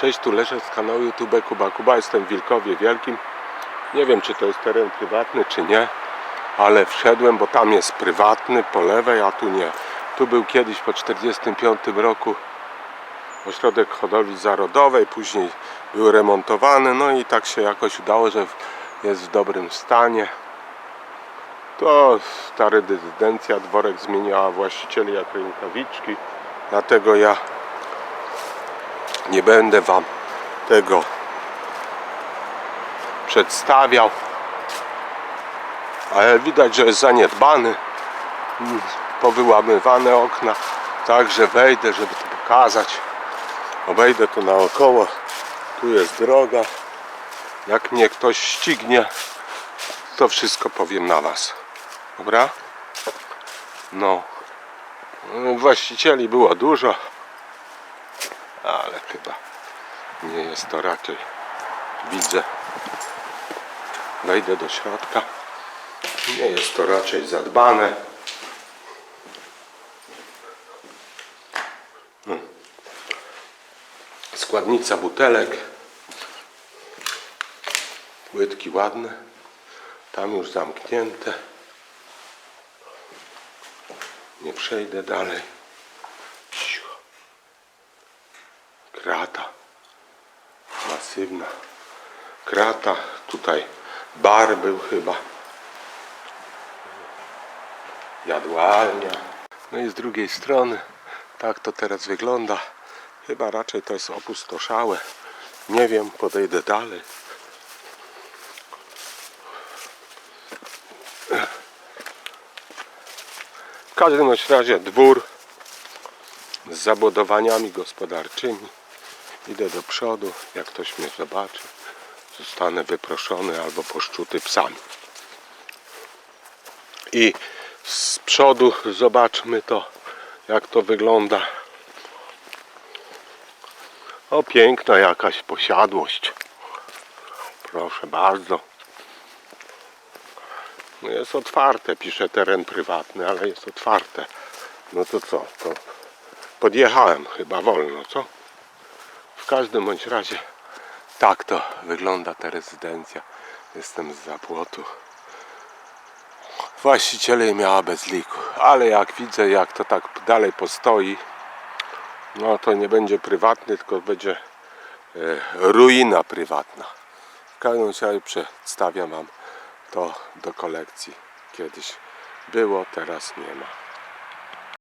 Cześć, tu Leszek z kanału YouTube Kuba Kuba. Jestem w Wilkowie Wielkim. Nie wiem, czy to jest teren prywatny, czy nie, ale wszedłem, bo tam jest prywatny po lewej, a tu nie. Tu był kiedyś po 1945 roku ośrodek hodowli zarodowej, później był remontowany, no i tak się jakoś udało, że jest w dobrym stanie. To ta rezydencja, dworek zmieniała właścicieli jak rękawiczki, dlatego ja nie będę Wam tego przedstawiał, ale widać, że jest zaniedbany, powyłamywane okna, także wejdę, żeby to pokazać. Obejdę to naokoło, tu jest droga. Jak mnie ktoś ścignie, to wszystko powiem na Was. Dobra? No. Właścicieli było dużo, ale chyba nie jest to raczej. Widzę. Wejdę do środka. Nie jest to raczej zadbane. Hmm. Składnica butelek. Płytki ładne. Tam już zamknięte. Nie przejdę dalej. Krata. Masywna. Krata. Tutaj bar był chyba. Jadłalnia. No i z drugiej strony tak to teraz wygląda. Chyba raczej to jest opustoszałe. Nie wiem, podejdę dalej. W każdym razie dwór z zabudowaniami gospodarczymi. Idę do przodu, jak ktoś mnie zobaczy, zostanę wyproszony albo poszczuty psami. I z przodu zobaczmy to, jak to wygląda. O, piękna jakaś posiadłość. Proszę bardzo. No jest otwarte, pisze teren prywatny, ale jest otwarte. No to co? To podjechałem chyba wolno, co? Każdym bądź razie tak to wygląda ta rezydencja. Jestem z zapłotu. Właściciele miała bez liku, ale jak widzę, jak to tak dalej postoi, no to nie będzie prywatny, tylko będzie e, ruina prywatna. W każdym razie przedstawiam Wam to do kolekcji. Kiedyś było, teraz nie ma.